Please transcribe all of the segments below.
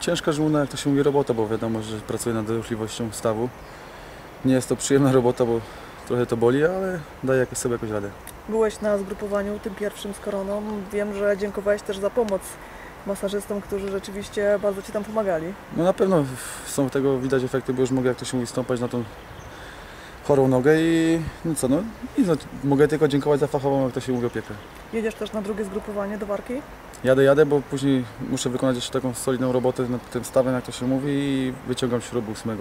Ciężka żmuna, jak to się mówi, robota, bo wiadomo, że pracuję nad ruchliwością stawu. Nie jest to przyjemna robota, bo trochę to boli, ale daję sobie jakoś radę. Byłeś na zgrupowaniu tym pierwszym z koroną. Wiem, że dziękowałeś też za pomoc masażystom, którzy rzeczywiście bardzo Ci tam pomagali. No na pewno są tego widać efekty, bo już mogę, jak to się mówi, stąpać na tą chorą nogę i no co, no, i no mogę tylko dziękować za fachową, jak to się mówi, opiekę. Jedziesz też na drugie zgrupowanie do Warki. Jadę, jadę, bo później muszę wykonać jeszcze taką solidną robotę nad tym stawem, jak to się mówi i wyciągam śrubę 8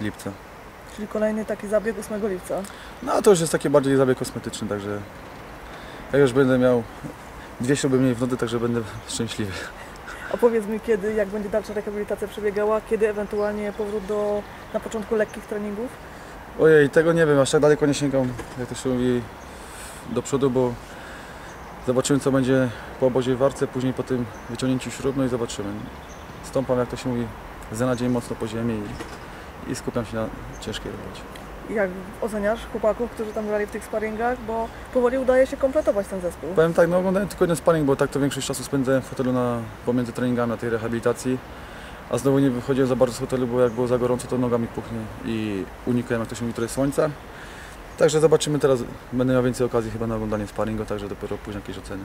lipca. Czyli kolejny taki zabieg 8 lipca. No to już jest taki bardziej zabieg kosmetyczny, także ja już będę miał dwie śruby mniej w nodze, także będę szczęśliwy. A powiedz mi kiedy, jak będzie dalsza rehabilitacja przebiegała, kiedy ewentualnie powrót do na początku lekkich treningów? Ojej, tego nie wiem, aż tak daleko nie sięgam, jak to się mówi, do przodu, bo zobaczymy co będzie po obozie w Warce, później po tym wyciągnięciu śrub, no i zobaczymy. Stąpam, jak to się mówi, za na dzień mocno po ziemi i, i skupiam się na ciężkiej robocie. Jak oceniasz chłopaków, którzy tam grali w tych sparingach, bo powoli udaje się kompletować ten zespół. Powiem tak, no oglądałem tylko jeden sparring, bo tak to większość czasu spędzałem w hotelu na, pomiędzy treningami na tej rehabilitacji. A znowu nie wychodziłem za bardzo z hotelu, bo jak było za gorąco, to noga mi puchnie i unikałem, jak to się mówi, trochę słońca. Także zobaczymy teraz, będę miał więcej okazji chyba na oglądanie sparingu, także dopiero później jakieś oceny.